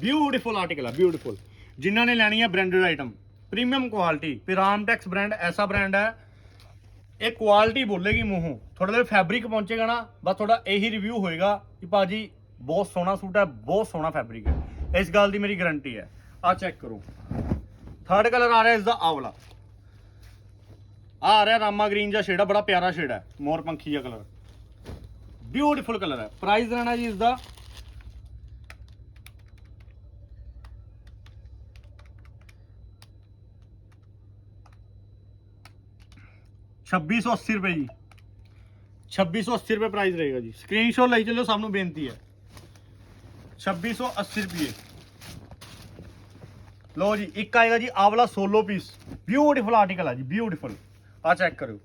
ਬਿਊਟੀਫੁਲ ਆਰਟੀਕਲ ਆ ਬਿਊਟੀਫੁਲ ਜਿਨ੍ਹਾਂ ਨੇ ਲੈਣੀ ਹੈ ਬ੍ਰਾਂਡਡ ਆਈਟਮ ਪ੍ਰੀਮੀਅਮ ਕੁਆਲਿਟੀ ਪਿਰਾਮਟੈਕਸ ਬ੍ਰਾਂਡ ਐਸਾ ਬ੍ਰਾਂਡ ਹੈ। ਇਹ ਕੁਆਲਿਟੀ ਬੋਲੇਗੀ ਮੂੰਹੋਂ। ਥੋੜਾ ਜਿਹਾ ਫੈਬਰਿਕ ਪਹੁੰਚੇਗਾ ਨਾ, ਬਸ ਥੋੜਾ ਇਹੀ ਰਿਵਿਊ ਹੋਏਗਾ ਕਿ ਭਾਜੀ, ਬਹੁਤ ਸੋਹਣਾ ਸੂਟ ਹੈ, ਬਹੁਤ ਸੋਹਣਾ ਫੈਬਰਿਕ ਹੈ। ਇਸ ਗੱਲ ਦੀ ਮੇਰੀ ਗਾਰੰਟੀ ਹੈ। ਆ ਚੈੱਕ ਕਰੋ। ਥਰਡ ਕਲਰ ਆ ਰਿਹਾ ਇਸ ਦਾ ਆਹ ਆ ਰਿਹਾ ਰਾਮਾ ਗ੍ਰੀਨ ਜਿਹਾ ਸ਼ੇਡ ਹੈ ਬੜਾ ਪਿਆਰਾ ਸ਼ੇਡ ਹੈ ਮੋਰ ਪੰਖੀ ਜਿਹਾ ਕਲਰ ਬਿਊਟੀਫੁਲ ਕਲਰ ਹੈ ਪ੍ਰਾਈਸ ਰਹਿਣਾ ਜੀ ਇਸ ਦਾ ਛੱਬੀ ਸੌ ਅੱਸੀ ਰੁਪਏ ਜੀ। 2680 ਰੁਪਏ ਪ੍ਰਾਈਸ ਰਹੇਗਾ ਜੀ। ਸਕਰੀਨਸ਼ਾਟ ਲਈ ਚੱਲੋ, ਸਭ ਨੂੰ ਬੇਨਤੀ ਹੈ। 2680 ਰੁਪਏ ਲੋ ਜੀ, ਇੱਕ ਆਏਗਾ ਜੀ ਆਵਲਾ ਵਾਲਾ ਸੋਲੋ ਪੀਸ। ਬਿਊਟੀਫੁਲ ਆਰਟੀਕਲ ਹੈ ਜੀ ਬਿਊਟੀਫੁਲ ਆ ਚੈੱਕ ਕਰਿਓ।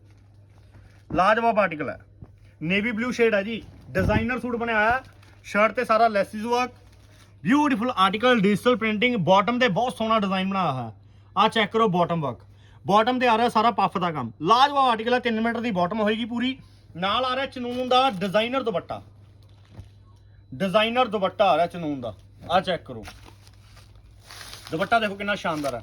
ਲਾਜਵਾਬ ਆਰਟੀਕਲ ਹੈ ਨੇਵੀ ਬਲੂ ਸ਼ੇਡ ਹੈ ਜੀ। ਡਿਜ਼ਾਈਨਰ ਸੂਟ ਬਣਿਆ ਹੋਇਆ। ਸ਼ਰਟ ਤੇ ਸਾਰਾ laces work beautiful article digital printing bottom ਤੇ ਬਹੁਤ ਸੋਹਣਾ ਡਿਜ਼ਾਈਨ ਬਣਾਇਆ ਹੋਇਆ। ਆ ਚੈੱਕ ਕਰੋ ਬਾਟਮ ਵਰਕ ਬਾਟਮ ਤੇ ਆ ਰਿਹਾ ਸਾਰਾ ਪਫ ਦਾ ਕੰਮ। ਲਾਜਵਾਬ ਆਰਟੀਕਲ ਹੈ 3 ਮੀਟਰ ਦੀ ਬਾਟਮ ਹੋਏਗੀ ਪੂਰੀ। ਨਾਲ ਆ ਰਿਹਾ ਚਨੂਨ ਦਾ ਡਿਜ਼ਾਈਨਰ ਦੁਪੱਟਾ। ਡਿਜ਼ਾਈਨਰ ਦੁਪੱਟਾ ਆ ਰਿਹਾ ਚਨੂਨ ਦਾ। ਆ ਚੈੱਕ ਕਰੋ। ਦੁਪੱਟਾ ਦੇਖੋ ਕਿੰਨਾ ਸ਼ਾਨਦਾਰ ਹੈ।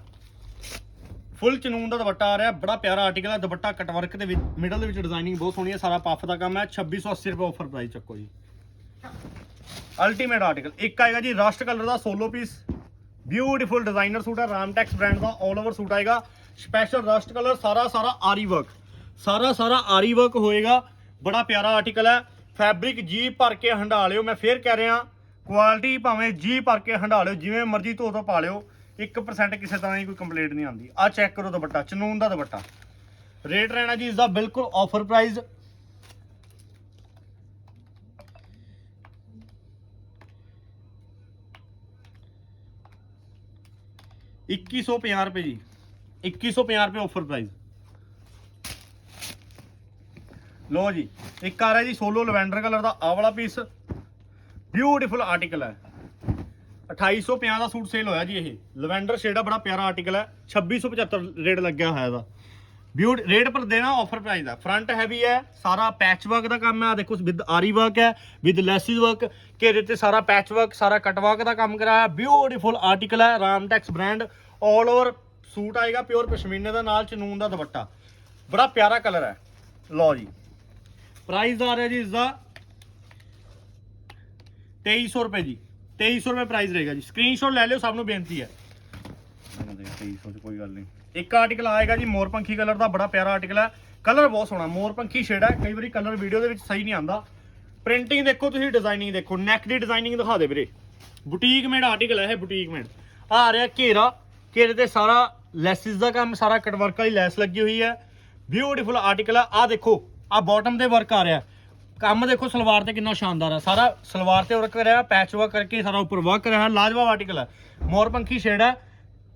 ਫੁੱਲ ਚਨੂਨ ਦਾ ਦੁਪੱਟਾ ਆ ਰਿਹਾ, ਬੜਾ ਪਿਆਰਾ ਆਰਟੀਕਲ ਹੈ। ਦੁਪੱਟਾ ਕਟਵਰਕ ਦੇ ਵਿੱਚ ਮਿਡਲ ਦੇ ਵਿੱਚ ਡਿਜ਼ਾਈਨਿੰਗ ਬਹੁਤ ਸੋਹਣੀ ਹੈ, ਸਾਰਾ ਪਫ ਦਾ ਕੰਮ ਹੈ। 2680 ਰੁਪਏ ਆਫਰ ਪ੍ਰਾਈਸ ਚੱਕੋ ਜੀ। ਅਲਟੀਮੇਟ ਆਰਟੀਕਲ ਇੱਕ ਆਏਗਾ ਜੀ ਰਸਟ ਕਲਰ ਦਾ solo piece beautiful designer suit ਹੈ ਰਾਮਟੈਕਸ ਬ੍ਰਾਂਡ ਦਾ 올 ਓਵਰ ਸੂਟ ਆਏਗਾ। ਸਪੈਸ਼ਲ ਰਸਟ ਕਲਰ ਸਾਰਾ ਸਾਰਾ ਆਰੀ ਵਰਕ ਸਾਰਾ ਸਾਰਾ ਆਰੀ ਵਰਕ ਹੋਏਗਾ। ਬੜਾ ਪਿਆਰਾ ਆਰਟੀਕਲ ਹੈ। ਫੈਬਰਿਕ ਜੀ ਭਰ ਕੇ ਹੰਡਾ ਲਿਓ। ਮੈਂ ਫੇਰ ਕਹਿ ਰਿਹਾ ਕੁਆਲਿਟੀ ਭਾਵੇਂ ਜੀ ਭਰ ਕੇ ਹੰਡਾ ਲਿਓ, ਜਿਵੇਂ ਮਰਜ਼ੀ ਧੋ ਧੋ ਪਾ ਲਿਓ 1% ਕਿਸੇ ਤਰ੍ਹਾਂ ਦੀ ਕੋਈ ਕੰਪਲੇਂਟ ਨਹੀਂ ਆਉਂਦੀ। ਆ ਚੈੱਕ ਕਰੋ ਦੁਪੱਟਾ, ਚਨੂਨ ਦਾ ਦੁਪੱਟਾ। ਰੇਟ ਰਹਿਣਾ ਜੀ ਇਸ ਦਾ ਬਿਲਕੁਲ ਆਫਰ ਪ੍ਰਾਈਸ ਇੱਕੀ ਸੌ ਪੰਜਾਹ ਰੁਪਏ ਜੀ। 2150 ਰੁਪਏ ਆਫਰ ਪ੍ਰਾਈਸ ਲੋ ਜੀ, ਇੱਕ ਆ ਰਿਹਾ ਜੀ ਸੋਲੋ ਲਵੈਂਡਰ ਕਲਰ ਦਾ ਆ ਵਾਲਾ ਪੀਸ ਬਿਊਟੀਫੁਲ ਆਰਟੀਕਲ ਹੈ। 2850 ਦਾ ਸੂਟ ਸੇਲ ਹੋਇਆ ਜੀ ਇਹ। ਲਵੈਂਡਰ ਸ਼ੇਡ ਆ, ਬੜਾ ਪਿਆਰਾ ਆਰਟੀਕਲ ਹੈ। 2675 ਰੇਟ ਲੱਗਿਆ ਹੋਇਆ ਇਹਦਾ। ਬਿਊਟ ਰੇਟ ਪਰ ਦੇਣਾ ਆਫਰ ਪ੍ਰਾਈਸ ਦਾ। ਫਰੰਟ ਹੈਵੀ ਹੈ, ਸਾਰਾ ਪੈਚ ਵਰਕ ਦਾ ਕੰਮ ਹੈ। ਆ ਦੇਖੋ ਵਿਦ ਆਰੀ ਵਰਕ ਹੈ ਵਿਦ ਲੈਸਿਸ ਵਰਕ ਘੇਰੇ ਤੇ ਸਾਰਾ ਪੈਚ ਵਰਕ ਸਾਰਾ ਕਟ ਵਰਕ ਦਾ ਕੰਮ ਕਰਾਇਆ। ਬਿਊਟੀਫੁਲ ਆਰਟੀਕਲ ਹੈ ਰਾਮਟੈਕਸ ਬ੍ਰਾਂਡ 올 ਓਵਰ ਸੂਟ ਆਏਗਾ ਪਿਓਰ ਪਸ਼ਮੀਨੇ ਦਾ ਨਾਲ ਚਨੂਨ ਦਾ ਦੁਪੱਟਾ। ਬੜਾ ਪਿਆਰਾ ਕਲਰ ਹੈ। ਲਓ ਜੀ। ਪ੍ਰਾਈਸ ਆ ਰਿਹਾ ਜੀ ਇਸ ਦਾ 2300 ਰੁਪਏ ਜੀ। 2300 ਰੁਪਏ ਪ੍ਰਾਈਸ ਰਹੇਗਾ ਜੀ। ਸਕਰੀਨਸ਼ਾਟ ਲੈ ਲਿਓ ਸਭ ਨੂੰ ਬੇਨਤੀ ਹੈ। 2300 ਚ ਕੋਈ ਗੱਲ ਨਹੀਂ। ਇੱਕ ਆਰਟੀਕਲ ਆਏਗਾ ਜੀ ਮੋਰਪੰਖੀ ਕਲਰ ਦਾ ਬੜਾ ਪਿਆਰਾ ਆਰਟੀਕਲ ਹੈ। ਕਲਰ ਬਹੁਤ ਸੋਹਣਾ ਮੋਰਪੰਖੀ ਸ਼ੇਡ ਹੈ। ਕਈ ਵਾਰੀ ਕਲਰ ਵੀਡੀਓ ਦੇ ਵਿੱਚ ਸਹੀ ਨਹੀਂ ਆਉਂਦਾ। ਪ੍ਰਿੰਟਿੰਗ ਦੇਖੋ ਤੁਸੀਂ ਡਿਜ਼ਾਈਨਿੰਗ ਦੇਖੋ। ਨੈਕ ਦੀ ਡਿਜ਼ਾਈਨਿੰਗ ਦਿਖਾ ਦੇ ਵੀਰੇ। ਬੁਟੀਕ ਮੇਡ ਆਰਟੀਕਲ ਹੈ ਇਹ ਬੁਟੀਕ ਮੇਡ ਆ ਰਿਹਾ ਘੇਰਾ। ਘੇਰੇ ਤੇ ਸਾਰਾ ਲੈਸਿਸ ਦਾ ਕੰਮ ਸਾਰਾ ਕਟ ਵਰਕ ਵਾਲੀ ਲੈਸ ਲੱਗੀ ਹੋਈ ਹੈ। ਬਿਊਟੀਫੁਲ ਆਰਟੀਕਲ ਆ ਆ ਦੇਖੋ। ਆ ਬਾਟਮ ਤੇ ਵਰਕ ਆ ਰਿਹਾ। ਕੰਮ ਦੇਖੋ, ਸਲਵਾਰ ਤੇ ਕਿੰਨਾ ਸ਼ਾਨਦਾਰ ਹੈ ਸਾਰਾ ਸਲਵਾਰ ਤੇ ਵਰਕ ਕਰਿਆ ਪੈਚ ਵਰਕ ਕਰਕੇ ਸਾਰਾ ਉੱਪਰ ਵਰਕ ਕਰਿਆ ਲਾਜਵਾਬ ਆਰਟੀਕਲ ਹੈ ਮੋਰਪੰਖੀ ਸ਼ੇਡ ਹੈ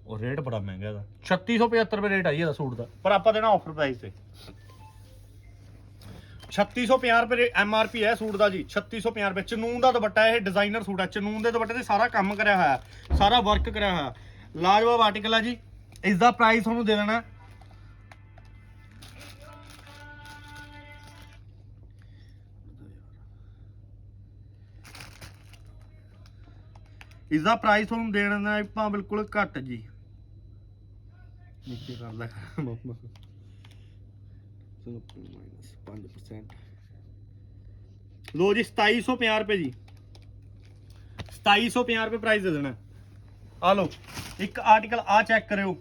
ਉਹ ਰੇਟ ਬੜਾ ਮਹਿੰਗਾ ਇਹਦਾ। 3675 ਰੁਪਏ ਰੇਟ ਆਈ ਇਹਦਾ ਸੂਟ ਦਾ। ਪਰ ਆਪਾਂ ਦੇਣਾ ਆਫਰ ਪ੍ਰਾਈਸ ਤੇ। 3650 ਰੁਪਏ ਐਮ ਆਰ ਪੀ ਹੈ ਸੂਟ ਦਾ ਜੀ। 3650 ਰੁਪਏ। ਚਨੂਨ ਦਾ ਦੁਪੱਟਾ ਇਹ ਡਿਜ਼ਾਈਨਰ ਸੂਟ ਹੈ ਚਨੂਨ ਦੇ ਦੁਪੱਟੇ ਤੇ ਸਾਰਾ ਕੰਮ ਕਰਿਆ ਹੋਇਆ। ਸਾਰਾ ਵਰਕ ਕਰਿਆ ਹੋਇਆ। ਲਾਜਵਾਬ ਆਰਟੀਕਲ ਹੈ ਜੀ। ਇਸ ਦਾ ਪ੍ਰਾਈਸ ਤੁਹਾਨੂੰ ਦੇ ਦੇਣਾ। ਇਸ ਦਾ ਪ੍ਰਾਈਸ ਤੁਹਾਨੂੰ ਦੇ ਦੇਣਾ ਆਪਾਂ ਬਿਲਕੁਲ ਘੱਟ ਜੀ। ਨੀਚੇ ਕਰ ਲੈ। ਮੰਮਾ ਚਲੋ ਮਾਈਨਸ 5% ਲੋ ਜੀ 2750 ਰੁਪਏ ਜੀ। 2750 ਰੁਪਏ ਪ੍ਰਾਈਸ ਦੇ ਦੇਣਾ। ਆ ਲੋ ਇੱਕ ਆਰਟੀਕਲ ਆ ਚੈੱਕ ਕਰਿਓ।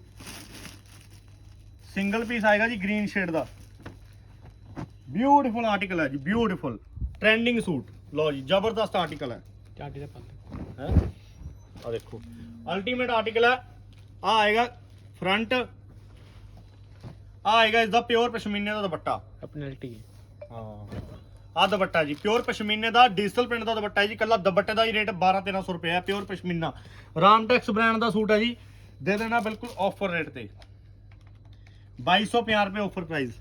ਸਿੰਗਲ ਪੀਸ ਆਏਗਾ ਜੀ ਗ੍ਰੀਨ ਸ਼ੇਡ ਦਾ। ਬਿਊਟੀਫੁਲ ਆਰਟੀਕਲ ਹੈ ਜੀ ਬਿਊਟੀਫੁਲ ਟ੍ਰੈਂਡਿੰਗ ਸੂਟ। ਲਓ ਜੀ ਜ਼ਬਰਦਸਤ ਆਰਟੀਕਲ ਹੈ। ਚਾਟੀ ਦਾ ਪੱਤ ਹੈ? ਆ ਦੇਖੋ। ਅਲਟੀਮੇਟ ਆਰਟੀਕਲ ਹੈ। ਆ ਆਏਗਾ ਫਰੰਟ ਆ ਆਏਗਾ ਇਸ ਦਾ ਪਿਓਰ ਪਸ਼ਮੀਨੇ ਦਾ ਦੁਪੱਟਾ। ਆਪਣੈਲਿਟੀ ਹੈ। ਹਾਂ। ਆ ਦੁਪੱਟਾ ਜੀ ਪਿਓਰ ਪਸ਼ਮੀਨੇ ਦਾ ਡਿਜੀਟਲ ਪ੍ਰਿੰਟ ਦਾ ਦੁਪੱਟਾ ਹੈ ਜੀ। ਕੱਲਾ ਦੁਪੱਟੇ ਦਾ ਹੀ ਰੇਟ 12 1300 ਰੁਪਏ ਹੈ ਪਿਓਰ ਪਸ਼ਮੀਨਾ। ਰਾਮਟੈਕਸ ਬ੍ਰਾਂਡ ਦਾ ਸੂਟ ਹੈ ਜੀ। ਦੇ ਦੇਣਾ ਬਿਲਕੁਲ ਆਫਰ ਰੇਟ ਤੇ। 2250 ਰੁਪਏ ਆਫਰ ਪ੍ਰਾਈਸ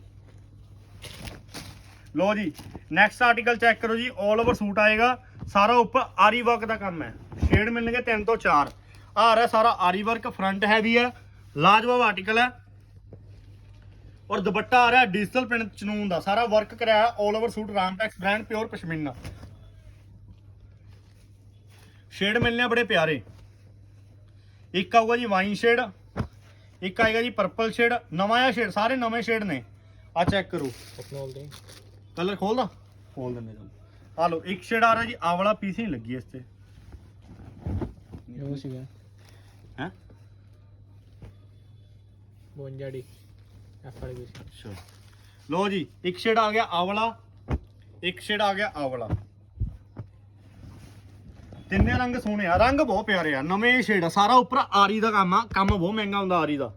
ਲੋ ਜੀ ਨੈਕਸਟ ਆਰਟੀਕਲ ਚੈੱਕ ਕਰੋ ਜੀ। 올 ਓਵਰ ਸੂਟ ਆਏਗਾ। ਸਾਰਾ ਉੱਪਰ ਆਰੀ ਵਰਕ ਦਾ ਕੰਮ ਹੈ। ਸ਼ੇਡ ਮਿਲਣਗੇ 3 ਤੋਂ 4 ਆ ਰਿਹਾ ਸਾਰਾ ਆਰੀ ਵਰਕ ਫਰੰਟ ਹੈਵੀ ਹੈ ਲਾਜਵਾਬ ਆਰਟੀਕਲ ਹੈ। ਔਰ ਦੁਪੱਟਾ ਆ ਰਿਹਾ ਡਿਜੀਟਲ ਪ੍ਰਿੰਟ ਚਨੂਨ ਦਾ। ਸਾਰਾ ਵਰਕ ਕਰਾਇਆ 올 over suit Ramtex brand pure pashmina. Shade ਮਿਲਨੇ ਆ ਬੜੇ ਪਿਆਰੇ। ਇੱਕ ਆਊਗਾ ਜੀ ਵਾਈਨ ਸ਼ੇਡ ਇੱਕ ਆਏਗਾ ਜੀ ਪਰਪਲ ਸ਼ੇਡ ਨਵਾਂ ਆ ਸ਼ੇਡ ਸਾਰੇ ਨਵੇਂ ਸ਼ੇਡ ਨੇ। ਆ ਚੈੱਕ ਕਰੋ। ਕਲਰ ਖੋਲਦਾ? ਖੋਲ ਦਿੰਦੇ। ਤੁਹਾਨੂੰ ਆ ਲਓ ਇੱਕ ਸ਼ੇਡ ਆ ਰਿਹਾ ਜੀ ਆ ਵਾਲਾ ਪੀਸ ਹੀ ਲੱਗੀ ਇਸ ਤੇ। ਉਹ ਸੀਗਾ। ਹੈ? 52 ਡੀ ਐਫ ਵਾਲੀ ਵੀ ਸੀ। ਅੱਛਾ। ਲੋ ਜੀ ਇੱਕ ਸ਼ੇਡ ਆ ਗਿਆ ਆ ਵਾਲਾ ਇੱਕ ਸ਼ੇਡ ਆ ਗਿਆ ਆ ਵਾਲਾ। ਤਿੰਨੇ ਰੰਗ ਸੋਹਣੇ ਆ ਰੰਗ ਬਹੁਤ ਪਿਆਰੇ ਆ ਨਵੇਂ ਸ਼ੇਡ ਆ। ਸਾਰਾ ਉੱਪਰ ਆਰੀ ਦਾ ਕੰਮ ਆ ਕੰਮ ਬਹੁਤ ਮਹਿੰਗਾ ਹੁੰਦਾ ਆਰੀ ਦਾ।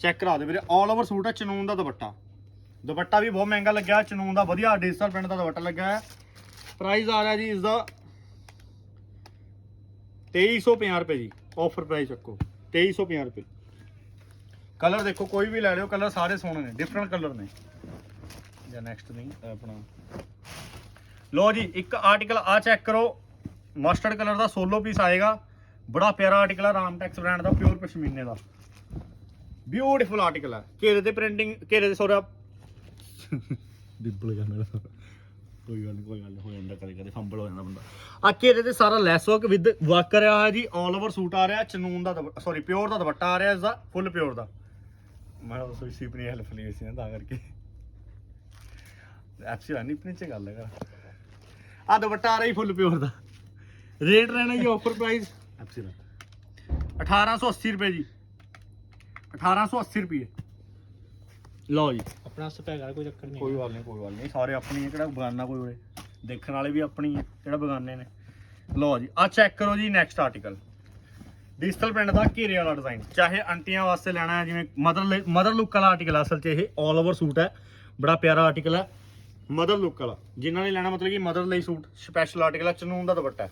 ਚੈੱਕ ਕਰਾ ਦੇ ਵੀਰੇ 올 ਓਵਰ ਸੂਟ ਆ ਚਨੂਨ ਦਾ ਦੁਪੱਟਾ। ਦੁਪੱਟਾ ਵੀ ਬਹੁਤ ਮਹਿੰਗਾ ਲੱਗਿਆ ਚਨੂਨ ਦਾ ਵਧੀਆ ਡਿਜੀਟਲ ਪ੍ਰਿੰਟ ਦਾ ਦੁਪੱਟਾ ਲੱਗਾ ਹੈ ਪ੍ਰਾਈਸ ਆ ਰਿਹਾ ਜੀ ਇਸ ਦਾ 2350 ਰੁਪਏ ਜੀ ਆਫਰ ਪ੍ਰਾਈਸ ਚੱਕੋ 2350 ਰੁਪਏ। ਕਲਰ ਦੇਖੋ, ਕੋਈ ਵੀ ਲੈ ਲਿਓ ਕਲਰ ਸਾਰੇ ਸੋਹਣੇ ਨੇ ਡਿਫਰੈਂਟ ਕਲਰ ਨੇ। ਜਾਂ ਨੈਕਸਟ ਨਹੀਂ ਆਪਣਾ। ਲੋ ਜੀ, ਇੱਕ ਆਰਟੀਕਲ ਆ ਚੈੱਕ ਕਰੋ ਮਸਟਰਡ ਕਲਰ ਦਾ ਸੋਲੋ ਪੀਸ ਆਏਗਾ। ਬੜਾ ਪਿਆਰਾ ਆਰਟੀਕਲ ਹੈ ਰਾਮਟੈਕਸ ਬ੍ਰਾਂਡ ਦਾ ਪਿਓਰ ਪਸ਼ਮੀਨੇ ਦਾ। ਬਿਊਟੀਫੁਲ ਆਰਟੀਕਲ ਹੈ ਘੇਰੇ ਤੇ ਪ੍ਰਿੰਟਿੰਗ ਘੇਰੇ ਦੇ ਸੋਰਾ ਡਿੱਬਲ ਜਾਂਦਾ ਕੋਈ ਗੱਲ ਨਹੀਂ ਕੋਈ ਗੱਲ ਨੀ, ਹੋ ਜਾਂਦਾ ਕਦੇ ਕਦੇ ਫੰਬਲ ਹੋ ਜਾਂਦਾ ਬੰਦਾ। ਆ ਘੇਰੇ ਤੇ ਸਾਰਾ ਲੈਸ ਵਰਕ ਵਿਦ ਵਰਕ ਕਰਿਆ ਹੋਇਆ ਜੀ 올 ਓਵਰ ਸੂਟ ਆ ਰਿਹਾ ਚਨੂਨ ਦਾ ਸੌਰੀ ਪਿਓਰ ਦਾ ਦੁਪੱਟਾ ਆ ਰਿਹਾ ਇਸ ਦਾ ਫੁੱਲ ਪਿਓਰ ਦਾ। ਮੈਂ ਤਾਂ ਸੋਈ ਸੀਪਨੀ ਹੈਲਪ ਲਈ ਸੀ ਨਾ ਤਾਂ ਕਰਕੇ। ਐਕਚੁਅਲੀ ਨਹੀਂ ਪਨੀ ਚ ਗੱਲ ਹੈ ਆ ਦੁਪੱਟਾ ਆ ਰਿਹਾ ਫੁੱਲ ਪਿਓਰ ਦਾ। ਰੇਟ ਰਹਿਣਾ ਜੀ ਆਫਰ ਪ੍ਰਾਈਸ ਐਕਚੁਅਲੀ 1880 ਰੁਪਏ ਜੀ। 1880 ਰੁਪਏ। ਲਓ ਜੀ। ਆਪਣਾ ਸਭ ਹੈਗਾ ਕੋਈ ਚੱਕਰ ਨਹੀਂ ਕੋਈ ਗੱਲ ਨਹੀਂ ਕੋਈ ਗੱਲ ਨਹੀਂ ਸਾਰੇ ਆਪਣੀ ਹੈ ਕਿਹੜਾ ਬਗਾਨਾ ਕੋਈ ਉਰੇ ਦੇਖਣ ਵਾਲੇ ਵੀ ਆਪਣੀ ਹੈ ਕਿਹੜਾ ਬਗਾਨੇ ਨੇ ਲਓ ਜੀ ਆ ਚੈੱਕ ਕਰੋ ਜੀ ਨੈਕਸਟ ਆਰਟੀਕਲ ਡਿਜੀਟਲ ਪ੍ਰਿੰਟ ਦਾ ਘੇਰੇ ਵਾਲਾ ਡਿਜ਼ਾਈਨ ਚਾਹੇ ਅੰਟੀਆਂ ਵਾਸਤੇ ਲੈਣਾ ਹੈ ਜਿਵੇਂ ਮਦਰ ਮਦਰ ਲੁੱਕ ਵਾਲਾ ਆਰਟੀਕਲ ਅਸਲ 'ਚ ਇਹ 올 ਓਵਰ ਸੂਟ ਹੈ ਬੜਾ ਪਿਆਰਾ ਆਰਟੀਕਲ ਹੈ ਮਦਰ ਲੁੱਕ ਵਾਲਾ ਜਿਨ੍ਹਾਂ ਨੇ ਲੈਣਾ ਮਤਲਬ ਕਿ ਮਦਰ ਲਈ ਸੂਟ ਸਪੈਸ਼ਲ ਆਰਟੀਕਲ ਹੈ ਚਨੂਨ ਦਾ ਦੁਪੱਟਾ ਹੈ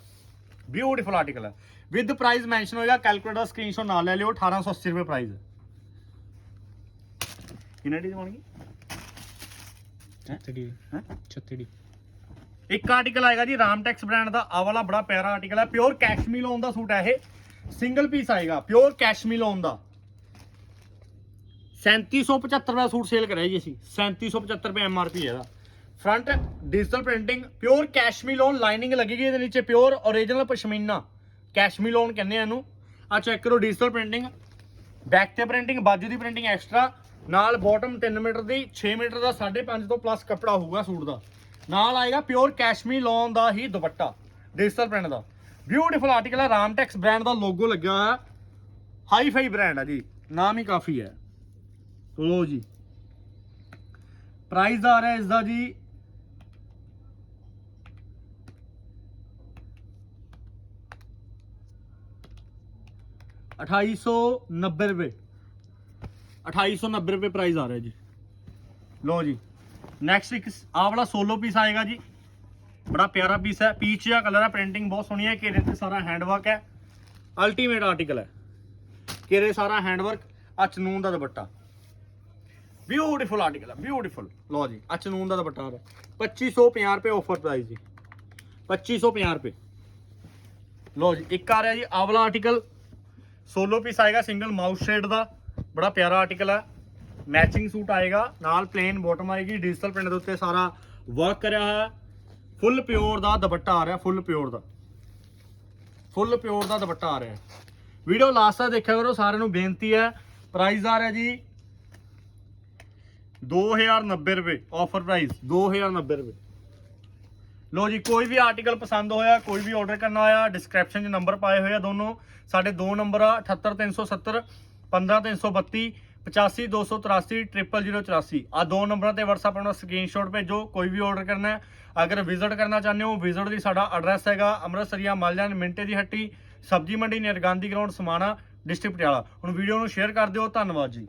ਬਿਊਟੀਫੁਲ ਆਰਟੀਕਲ ਹੈ ਵਿਦ ਪ੍ਰਾਈਸ ਮੈਂਸ਼ਨ ਹੋਏਗਾ ਕੈਲਕੂਲੇਟਰ ਸਕਰੀਨਸ਼ਾਟ ਨਾਲ ਲੈ ਲਿਓ 1880 ਰੁਪਏ ਪ੍ਰਾਈਸ ਹੈ ਕਿੰਨਾ ਦੀ ਜਮਾਨਗੀ 36D ਹੈਂ? 36D ਇੱਕ ਆਰਟੀਕਲ ਆਏਗਾ ਜੀ ਰਾਮਟੈਕਸ ਬ੍ਰਾਂਡ ਦਾ। ਆ ਵਾਲਾ ਬੜਾ ਪਿਆਰਾ ਆਰਟੀਕਲ ਹੈ। ਪਿਓਰ ਕੈਸ਼ਮੀ ਲੋਨ ਦਾ ਸੂਟ ਹੈ ਇਹ। ਸਿੰਗਲ ਪੀਸ ਆਏਗਾ। ਪਿਓਰ ਕੈਸ਼ਮੀ ਲੋਨ ਦਾ। 3775 ਰੁਪਏ ਦਾ ਸੂਟ ਸੇਲ ਕਰਿਆ ਜੀ ਅਸੀਂ। 3775 ਰੁਪਏ ਐਮਆਰਪੀ ਹੈ ਇਹਦਾ। Front digital printing pure cashmilon lining ਲੱਗੇਗੀ ਇਹਦੇ ਨੀਚੇ pure origignal pashmina. Cashmilon ਕਹਿੰਦੇ ਆ ਇਹਨੂੰ। ਆ ਚੈੱਕ ਕਰੋ ਡਿਜੀਟਲ ਪ੍ਰਿੰਟਿੰਗ ਬੈਕ ਤੇ ਪ੍ਰਿੰਟਿੰਗ ਬਾਜੂ ਦੀ ਪ੍ਰਿੰਟਿੰਗ ਐਕਸਟਰਾ ਨਾਲ ਬਾਟਮ 3 ਮੀਟਰ ਦੀ 6 ਮੀਟਰ ਦਾ 5.5 ਤੋਂ ਪਲੱਸ ਕੱਪੜਾ ਹੋਊਗਾ ਸੂਟ ਦਾ। ਨਾਲ ਆਏਗਾ ਪਿਓਰ ਕੈਸ਼ਮੀ ਲੌਨ ਦਾ ਹੀ ਦੁਪੱਟਾ ਡਿਜੀਟਲ ਪ੍ਰਿੰਟ ਦਾ। ਬਿਊਟੀਫੁਲ ਆਰਟੀਕਲ ਹੈ ਰਾਮਟੈਕਸ ਬ੍ਰਾਂਡ ਦਾ ਲੋਗੋ ਲੱਗਿਆ ਹੋਇਆ। ਹਾਈ ਫਾਈ ਬ੍ਰਾਂਡ ਹੈ ਜੀ, ਨਾਮ ਹੀ ਕਾਫੀ ਹੈ। ਲੋ ਜੀ। ਪ੍ਰਾਈਸ ਆ ਰਿਹਾ ਇਸ ਦਾ ਜੀ। ਅਠਾਈ ਸੌ ਨੱਬੇ ਰੁਪਏ। 2890 ਰੁਪਏ ਪ੍ਰਾਈਸ ਆ ਰਿਹਾ ਜੀ। ਲੋ ਜੀ। ਨੈਕਸਟ ਇੱਕ ਆਹ ਵਾਲਾ ਸੋਲੋ ਪੀਸ ਆਏਗਾ ਜੀ। ਬੜਾ ਪਿਆਰਾ ਪੀਸ ਹੈ। ਪੀਚ ਜਿਹਾ ਕਲਰ ਹੈ। ਪ੍ਰਿੰਟਿੰਗ ਬਹੁਤ ਸੋਹਣੀ ਹੈ। ਘੇਰੇ ਤੇ ਸਾਰਾ ਹੈਂਡਵਰਕ ਹੈ। ਅਲਟੀਮੇਟ ਆਰਟੀਕਲ ਹੈ। ਘੇਰੇ ਸਾਰਾ ਹੈਂਡਵਰਕ ਆ ਦਾ ਦੁਪੱਟਾ। ਬਿਊਟੀਫੁਲ ਆਰਟੀਕਲ ਹੈ। ਬਿਊਟੀਫੁਲ ਲੋ ਜੀ ਆ ਦਾ ਦੁਪੱਟਾ ਆ ਰਿਹਾ। 2550 ਰੁਪਏ ਆਫਰ ਪ੍ਰਾਈਸ ਜੀ। 2550 ਰੁਪਏ। ਲੋ ਜੀ, ਇੱਕ ਆ ਰਿਹਾ ਜੀ ਆਵਲਾ ਆਰਟੀਕਲ ਸੋਲੋ ਪੀਸ ਆਏਗਾ ਸਿੰਗਲ ਮਾਊਸ ਸ਼ੇਡ ਦਾ। ਬੜਾ ਪਿਆਰਾ ਆਰਟੀਕਲ ਹੈ ਮੈਚਿੰਗ ਸੂਟ ਆਏਗਾ, ਨਾਲ ਪਲੇਨ ਬਾਟਮ ਆਏਗੀ ਡਿਜੀਟਲ ਪ੍ਰਿੰਟ ਦੇ ਉੱਤੇ ਸਾਰਾ ਵਰਕ ਕਰਿਆ ਹੋਇਆ। ਫੁੱਲ ਪਿਓਰ ਦਾ ਦੁਪੱਟਾ ਆ ਰਿਹਾ ਫੁੱਲ ਪਿਓਰ ਦਾ। ਫੁੱਲ ਪਿਓਰ ਦਾ ਦੁਪੱਟਾ ਆ ਰਿਹਾ। ਵੀਡੀਓ ਲਾਸਟ ਤੱਕ ਦੇਖਿਆ ਕਰੋ, ਸਾਰਿਆਂ ਨੂੰ ਬੇਨਤੀ ਹੈ ਪ੍ਰਾਈਸ ਆ ਰਿਹਾ ਜੀ 2090 ਰੁਪਏ ਆਫਰ ਪ੍ਰਾਈਸ 2090 ਰੁਪਏ। ਲੋ ਜੀ, ਕੋਈ ਵੀ ਆਰਟੀਕਲ ਪਸੰਦ ਹੋਇਆ, ਕੋਈ ਵੀ ਆਰਡਰ ਕਰਨਾ ਹੋਇਆ ਡਿਸਕ੍ਰਿਪਸ਼ਨ 'ਚ ਨੰਬਰ ਪਾਏ ਹੋਏ ਆ ਦੋਨੋਂ। ਸਾਡੇ ਦੋ ਨੰਬਰ ਆ 78370 15332 85283 00084 ਆ ਦੋ ਨੰਬਰਾਂ ਤੇ WhatsApp ਆਪਣਾ ਸਕਰੀਨਸ਼ਾਟ ਭੇਜੋ, ਕੋਈ ਵੀ ਆਰਡਰ ਕਰਨਾ ਹੈ। ਅਗਰ ਵਿਜ਼ਿਟ ਕਰਨਾ ਚਾਹੁੰਦੇ ਹੋ ਵਿਜ਼ਿਟ ਦੀ ਸਾਡਾ ਐਡਰੈਸ ਹੈਗਾ ਅੰਮ੍ਰਿਤਸਰੀਆ ਮਾਲਿਆਨ ਮਿੰਟੇ ਦੀ ਹੱਟੀ, ਸਬਜੀ ਮੰਡੀ ਨਿਰਗਾਂਧੀ ਗਰਾਊਂਡ ਸਮਾਣਾ ਡਿਸਟ੍ਰਿਕਟ ਪਟਿਆਲਾ। ਹੁਣ ਵੀਡੀਓ ਨੂੰ ਸ਼ੇਅਰ ਕਰ ਦਿਓ, ਧੰਨਵਾਦ ਜੀ।